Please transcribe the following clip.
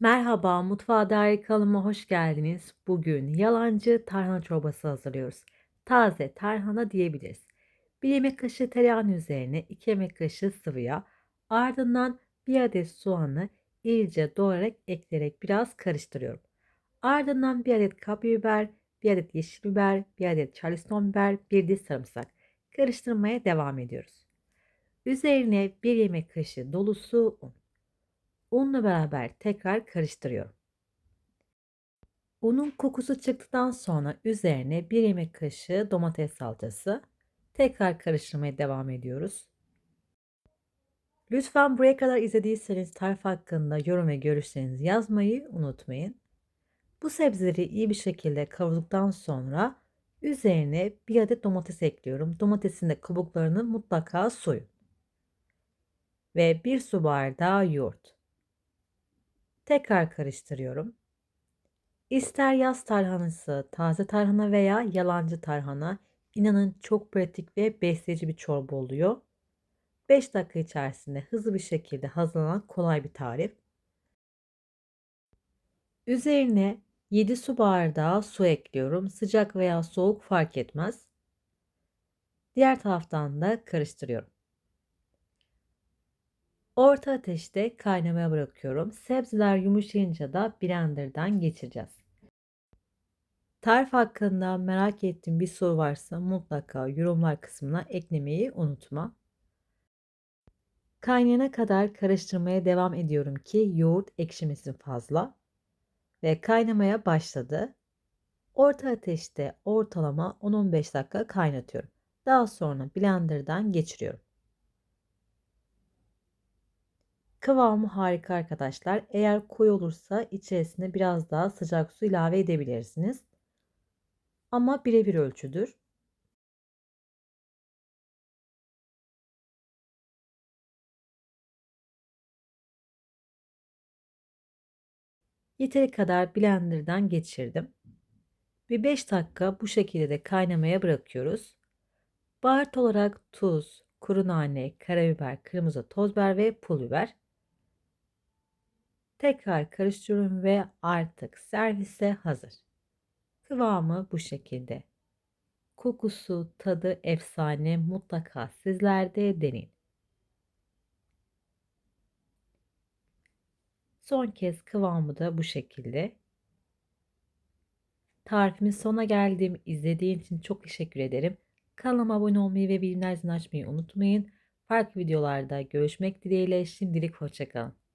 Merhaba, Mutfağa Dair kanalıma hoş geldiniz. Bugün yalancı tarhana çorbası hazırlıyoruz. Taze tarhana diyebiliriz. 1 yemek kaşığı tereyağının üzerine 2 yemek kaşığı sıvı yağ, ardından 1 adet soğanı iyice doğrayarak ekleyerek biraz karıştırıyorum. Ardından 1 adet kapya biber, 1 adet yeşil biber, 1 adet charleston biber, 1 diş sarımsak. Karıştırmaya devam ediyoruz. Üzerine 1 yemek kaşığı dolusu un. Unla beraber tekrar karıştırıyorum. Unun kokusu çıktıktan sonra üzerine 1 yemek kaşığı domates salçası. Tekrar karıştırmaya devam ediyoruz. Lütfen buraya kadar izlediyseniz tarif hakkında yorum ve görüşlerinizi yazmayı unutmayın. Bu sebzeleri iyi bir şekilde kavurduktan sonra üzerine bir adet domates ekliyorum. Domatesin de kabuklarını mutlaka soyun. Ve bir su bardağı yoğurt. Tekrar karıştırıyorum. İster yaz tarhanası, taze tarhana veya yalancı tarhana inanın çok pratik ve besleyici bir çorba oluyor. 5 dakika içerisinde hızlı bir şekilde hazırlanan kolay bir tarif. Üzerine 7 su bardağı su ekliyorum. Sıcak veya soğuk fark etmez. Diğer taraftan da karıştırıyorum. Orta ateşte kaynamaya bırakıyorum. Sebzeler yumuşayınca da blenderdan geçireceğiz. Tarif hakkında merak ettiğin bir soru varsa mutlaka yorumlar kısmına eklemeyi unutma. Kaynayana kadar karıştırmaya devam ediyorum ki yoğurt ekşimesin fazla. Ve kaynamaya başladı. Orta ateşte ortalama 10-15 dakika kaynatıyorum. Daha sonra blenderdan geçiriyorum. Kıvamı harika arkadaşlar. Eğer koyu olursa içerisine biraz daha sıcak su ilave edebilirsiniz. Ama birebir ölçüdür. Yeteri kadar blenderdan geçirdim. Bir 5 dakika bu şekilde de kaynamaya bırakıyoruz. Baharat olarak tuz, kuru nane, karabiber, kırmızı toz biber ve pul biber. Tekrar karıştırıyorum ve artık servise hazır. Kıvamı bu şekilde. Kokusu, tadı efsane. Mutlaka sizler de deneyin. Son kez kıvamı da bu şekilde. Tarifimin sona geldim. İzlediğin için çok teşekkür ederim. Kanalıma abone olmayı ve bildirimler açmayı unutmayın. Farklı videolarda görüşmek dileğiyle şimdilik hoşçakalın.